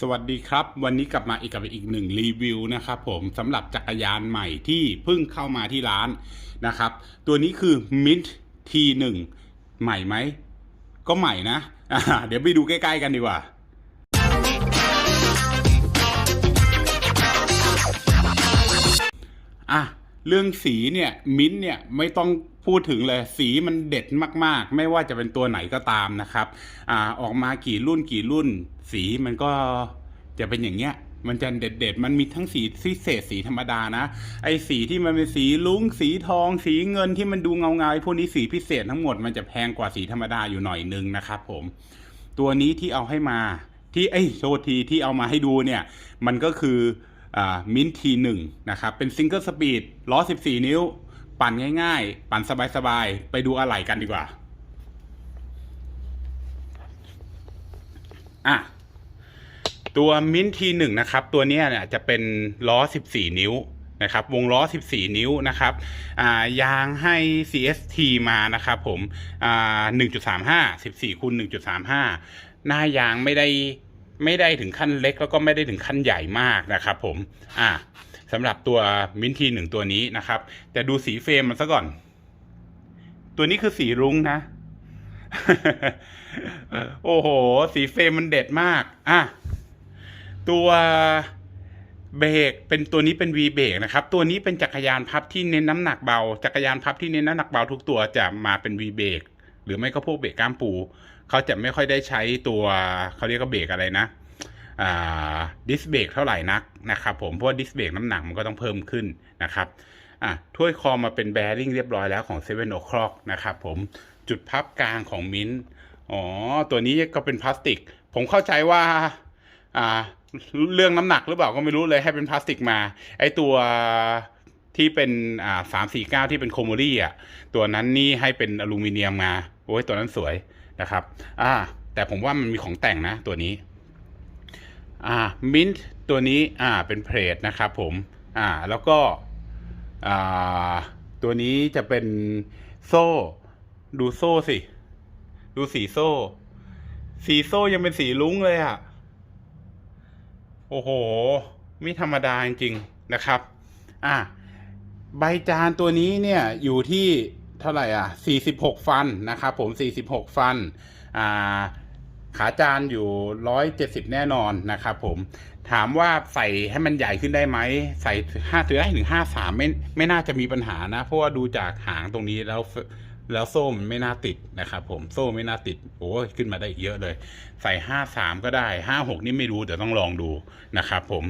สวัสดีครับ วันนี้กลับมาอีกกับอีกหนึ่งรีวิวนะครับผมสำหรับจักรยานใหม่ที่เพิ่งเข้ามาที่ร้านนะครับ ตัวนี้คือ Mint T1 ใหม่ไหม ก็ใหม่นะอ่าเดี๋ยวไปดูใกล้ๆกันดีกว่าอะเรื่องสีเนี่ย มิ้นเนี่ยไม่ต้อง พูดถึงเลยสีมันเด็ดมากๆ ไม่ว่าจะเป็นตัวไหนก็ตามนะครับอ่าออกมากี่รุ่นกี่รุ่น สีมันก็จะเป็นอย่างเงี้ยมันจะเด็ดๆมันมีทั้งสีพิเศษสีธรรมดานะ ไอ้สีที่มันเป็นสีลุ้งสีทอง สีเงินที่มันดูเงาๆไอ้พวกนี้สีพิเศษทั้งหมดมันจะแพงกว่าสีธรรมดาอยู่หน่อยนึงนะครับผม ตัวนี้ที่เอาให้มาที่เอ้โทษทีที่เอามาให้ดูเนี่ย มันก็คือมินทีหนึ่งนะครับ เป็นซิงเกิลสปีดล้อ 14 นิ้ว ปั่นง่าย ๆ ปั่นสบายๆ ไปดูอะไหล่กันดีกว่า อะ ตัวมินทีหนึ่งนะครับ ตัวนี้เนี่ยจะเป็นล้อ 14 นิ้วนะครับ วงล้อ 14 นิ้วนะครับ อ่า ยางให้ CST มานะครับผม อ่า 1.35 14คูณ1.35 หน้ายางไม่ได้ไม่ได้ถึงขั้นเล็กแล้วก็ไม่ได้ถึงขั้นใหญ่มากนะครับผม อ่า สำหรับตัวมินทีหนึ่งตัวนี้นะครับ แต่ดูสีเฟรมมันซะก่อน ตัวนี้คือสีรุ้งนะ โอ้โห สีเฟรมมันเด็ดมาก อะ ตัวเบรกเป็นตัวนี้เป็น V เบรกนะครับ ตัวนี้เป็นจักรยานพับที่เน้นน้ำหนักเบา จักรยานพับที่เน้นน้ำหนักเบาทุกตัวจะมาเป็น V เบรกหรือไม่ก็พวกเบรกก้ามปู เขาจะไม่ค่อยได้ใช้ตัวเขาเรียกว่าเบรกอะไรนะ ดิสเบรกเท่าไหร่นักนะครับผมเพราะว่าดิสเบรกน้ำหนักมันก็ต้องเพิ่มขึ้นนะครับอะถ้วยคอมาเป็นแบริ่งเรียบร้อยแล้วของ7 o 'clock นะครับผมจุดพับกลางของมิ้นท์อ๋อตัวนี้ก็เป็นพลาสติก ผมเข้าใจว่าอ่าเรื่องน้ำหนักหรือเปล่าก็ไม่รู้เลยให้เป็นพลาสติกมา ไอตัวที่เป็นอ่าสามสี่เก้าที่เป็นโคโมลี่อะตัวนั้นนี่ให้เป็นอลูมิเนียมมาโอ้ยตัวนั้นสวยนะครับ อ่า แต่ผมว่ามันมีของแต่งนะตัวนี้ อ่ามินท์ตัวนี้อ่าเป็นเพลทนะครับผมอ่าแล้วก็อ่าตัวนี้จะเป็นโซ่ ดูโซ่สิ ดูสีโซ่ สีโซ่ยังเป็นสีลุ้งเลยอะ่ะ โอ้โห ไม่ธรรมดาจริงๆนะครับ อะใบจานตัวนี้เนี่ยอยู่ที่เท่าไหร่อะ 46 ฟันนะครับผม 46 ฟัน อ่า ขาจานอยู่170แน่นอนนะครับผมถามว่าใส่ให้มันใหญ่ขึ้นได้ไหมใส่ห้าถึงได้ถึงห้าสามไม่ไม่น่าจะมีปัญหานะ เพราะว่าดูจากหางตรงนี้แล้วแล้วโซ่มันไม่น่าติดนะครับผมโซ่ไม่น่าติดโอ้ขึ้นมาได้เยอะเลย ใส่ห้าสามก็ได้ห้าหกนี่ไม่รู้เดี๋ยวต้องลองดูนะครับผม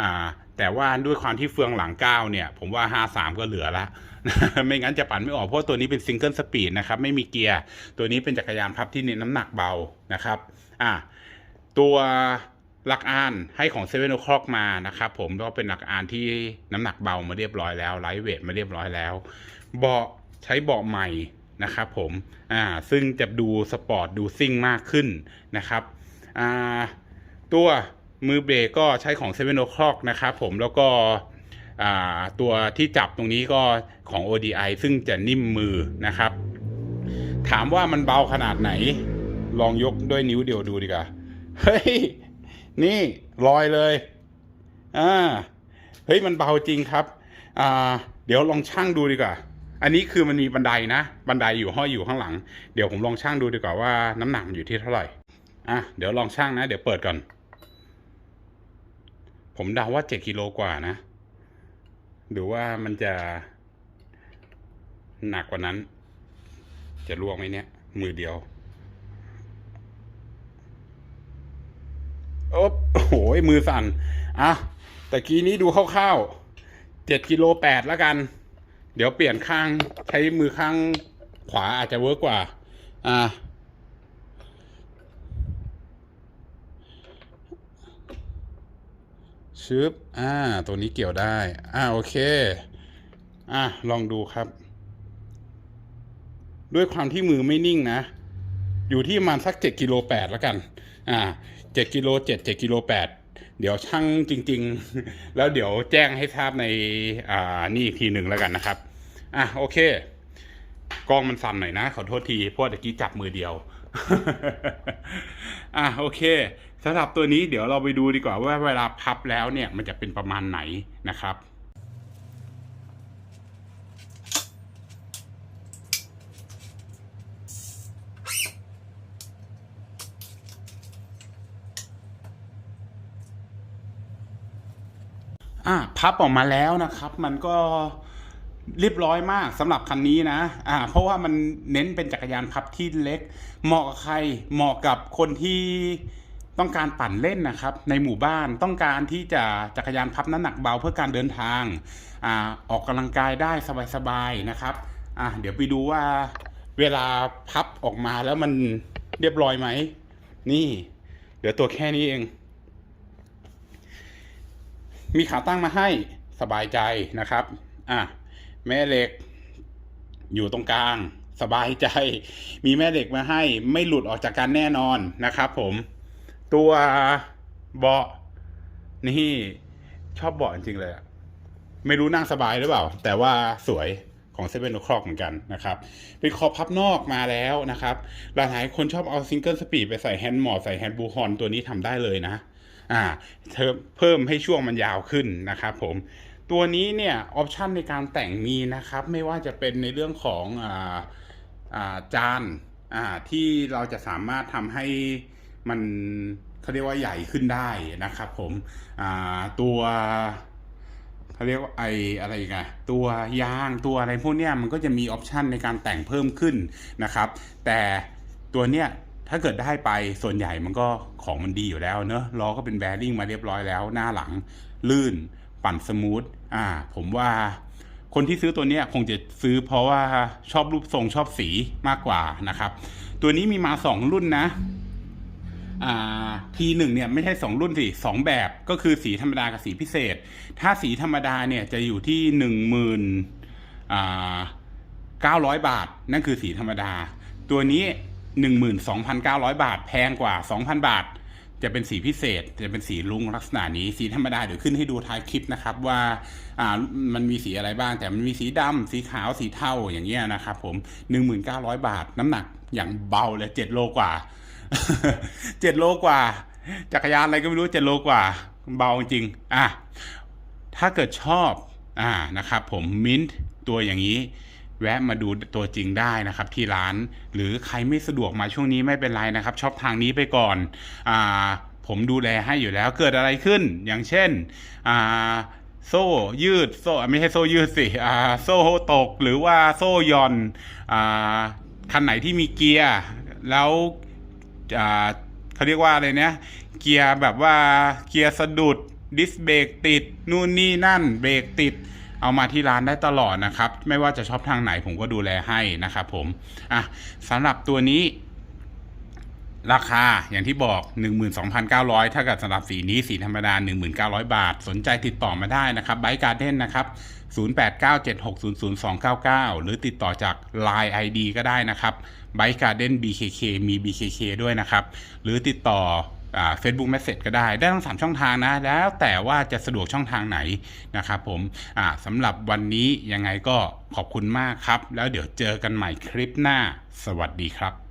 อ่า แต่ว่าด้วยความที่เฟืองหลังเก้าเนี่ย ผมว่าห้าสามก็เหลือละ ไม่งั้นจะปั่นไม่ออกเพราะตัวนี้เป็นซิงเกิลสปีดนะครับ ไม่มีเกียร์ ตัวนี้เป็นจักรยานพับที่เน้นน้ำหนักเบานะครับอ่าตัวหลักอานให้ของเซเว่นโอคล็อกมานะครับผมก็เป็นหลักอานที่น้ำหนักเบามาเรียบร้อยแล้วไลท์เวทมาเรียบร้อยแล้วเบาะใช้เบาะใหม่นะครับผมอ่าซึ่งจะดูสปอร์ตดูซิ่งมากขึ้นนะครับอ่าตัว มือเบรกก็ใช้ของ7 o 'clock นะครับผมแล้วก็ตัวที่จับตรงนี้ก็ของ ODI ซึ่งจะนิ่มมือนะครับ ถามว่ามันเบาขนาดไหน ลองยกด้วยนิ้วเดียวดูดีกว่า เฮ้ย นี่ลอยเลย อ่า เฮ้ย มันเบาจริงครับ อ่า เดี๋ยวลองชั่งดูดีกว่า อันนี้คือมันมีบันไดนะ บันไดอยู่ห้อยอยู่ข้างหลัง เดี๋ยวผมลองชั่งดูดีกว่าว่าน้ำหนักมันอยู่ที่เท่าไหร่ อะ เดี๋ยวลองชั่งนะ เดี๋ยวเปิดก่อน ผมเดาว่าเจ็ดกิโลกว่านะ หรือว่ามันจะ หนักกว่านั้น จะล่วงไหมเนี่ย มือเดียวโอ้โหมือสั่นอะแต่กี้นี้ดูคร่าวๆเจ็ดกิโลแปดแล้วกัน เดี๋ยวเปลี่ยนข้างใช้มือข้างขวาอาจจะเวิร์กกว่า อ่า ชึบอ่า ตัวนี้เกี่ยวได้ อ่า โอเค อะ ลองดูครับ ด้วยความที่มือไม่นิ่งนะ อยู่ที่ประมาณสักเจ็ดกิโลแปดแล้วกัน อ่าเจ็ดกิโลเจ็ดเจ็ดกิโลแปดเดี๋ยวช่างจริง ๆ แล้วเดี๋ยวแจ้งให้ทราบใน อ่า นี่อีกทีหนึ่งแล้วกันนะครับ อะ โอเค กล้องมันสั่นหน่อยนะ ขอโทษทีเพราะตะกี้จับมือเดียว อะโอเคสำหรับตัวนี้เดี๋ยวเราไปดูดีกว่าว่าเวลาพับแล้วเนี่ยมันจะเป็นประมาณไหนนะครับอะพับออกมาแล้วนะครับ มันก็ เรียบร้อยมากสำหรับคันนี้นะอ่าเพราะว่ามันเน้นเป็นจักรยานพับที่เล็ก เหมาะกับใครเหมาะกับคนที่ต้องการปั่นเล่นนะครับ ในหมู่บ้านต้องการที่จะจักรยานพับน้ำหนักเบาเพื่อการเดินทางอ่าออกกำลังกายได้สบายๆนะครับอะเดี๋ยวไปดูว่าเวลาพับออกมาแล้วมันเรียบร้อยไหม นี่เหลือตัวแค่นี้เอง มีขาตั้งมาให้สบายใจนะครับ อะ แม่เหล็ก อยู่ตรงกลาง สบายใจ มีแม่เหล็กมาให้ไม่หลุดออกจากกันแน่นอนนะครับผม ตัวเบาะนี่ชอบเบาะจริงเลยอะไม่รู้นั่งสบายหรือเปล่า แต่ว่าสวยของเซเว่นโอคลอกเหมือนกันนะครับ เป็นคอพับนอกมาแล้วนะครับ หลายๆคนชอบเอาซิงเกิลสปีดไปใส่แฮนด์มอร์ใส่แฮนด์บูฮอนตัวนี้ทำได้เลยนะ อ่าเพิ่มให้ช่วงมันยาวขึ้นนะครับผม ตัวนี้เนี่ยออปชันในการแต่งมีนะครับ ไม่ว่าจะเป็นในเรื่องของอาอาจานาที่เราจะสามารถทำให้มันเขาเรียกว่าใหญ่ขึ้นได้นะครับผมตัวเขาเรียกว่าไออะไรกันตัวยางตัวอะไรพวกเนี้ยมันก็จะมีออปชันในการแต่งเพิ่มขึ้นนะครับ แต่ตัวเนี้ยถ้าเกิดได้ไปส่วนใหญ่มันก็ของมันดีอยู่แล้วเนอะล้อก็เป็นแบริ่งมาเรียบร้อยแล้ว หน้าหลังลื่น ปั่นสมูทอ่า ผมว่าคนที่ซื้อตัวนี้คงจะซื้อเพราะว่าชอบรูปทรงชอบสีมากกว่านะครับ ตัวนี้มีมาสองรุ่นนะทีหนึ่งเนี่ยไม่ใช่สองรุ่นสิสองแบบก็คือสีธรรมดากับสีพิเศษ ถ้าสีธรรมดาเนี่ยจะอยู่ที่หนึ่งหมื่นเก้าร้อยบาท นั่นคือสีธรรมดา ตัวนี้หนึ่งหมื่นสองพันเก้าร้อยบาท แพงกว่าสองพันบาท จะเป็นสีพิเศษ จะเป็นสีลุงลักษณะนี้ สีธรรมดาเดี๋ยวขึ้นให้ดูท้ายคลิปนะครับว่าอ่ามันมีสีอะไรบ้าง แต่มันมีสีดำสีขาวสีเทาอย่างเงี้ยนะครับผมหนึ่งหมื่นเก้าร้อยบาทน้ำหนักอย่างเบาเลยเจ็ดโลกว่าเจ็ดโลกว่า จักรยานอะไรก็ไม่รู้เจ็ดโลกว่า เบาจริงอะถ้าเกิดชอบอ่านะครับผมมิ้นท์ตัวอย่างนี้ แวะมาดูตัวจริงได้นะครับที่ร้าน หรือใครไม่สะดวกมาช่วงนี้ไม่เป็นไรนะครับชอบทางนี้ไปก่อนอ่าผมดูแลให้อยู่แล้วเกิดอะไรขึ้น อย่างเช่นอ่าโซ่ยืดโซ่ไม่ใช่โซ่ยืดสิอ่าโซ่ตกหรือว่าโซ่ย่อนอ่าคันไหนที่มีเกียร์แล้วอ่าเขาเรียกว่าอะไรเนี่ยเกียร์แบบว่าเกียร์สะดุดดิสเบรกติดนู่นนี่นั่นเบรกติด เอามาที่ร้านได้ตลอดนะครับ ไม่ว่าจะชอบทางไหนผมก็ดูแลให้นะครับผมอะสำหรับตัวนี้ราคาอย่างที่บอก 12,900 ถ้าเกิดสำหรับสีนี้สีธรรมดา 1,900 บาท สนใจติดต่อมาได้นะครับไบการ์เด้นนะครับ 0897600299 หรือติดต่อจาก Line ID ก็ได้นะครับไบการ์เด้น BKK มี BKK ด้วยนะครับ หรือติดต่อ เฟซบุ๊กแมสเซจก็ได้ ได้ทั้ง3ช่องทางนะ แล้วแต่ว่าจะสะดวกช่องทางไหนนะครับผมสำหรับวันนี้ยังไงก็ขอบคุณมากครับ แล้วเดี๋ยวเจอกันใหม่คลิปหน้า สวัสดีครับ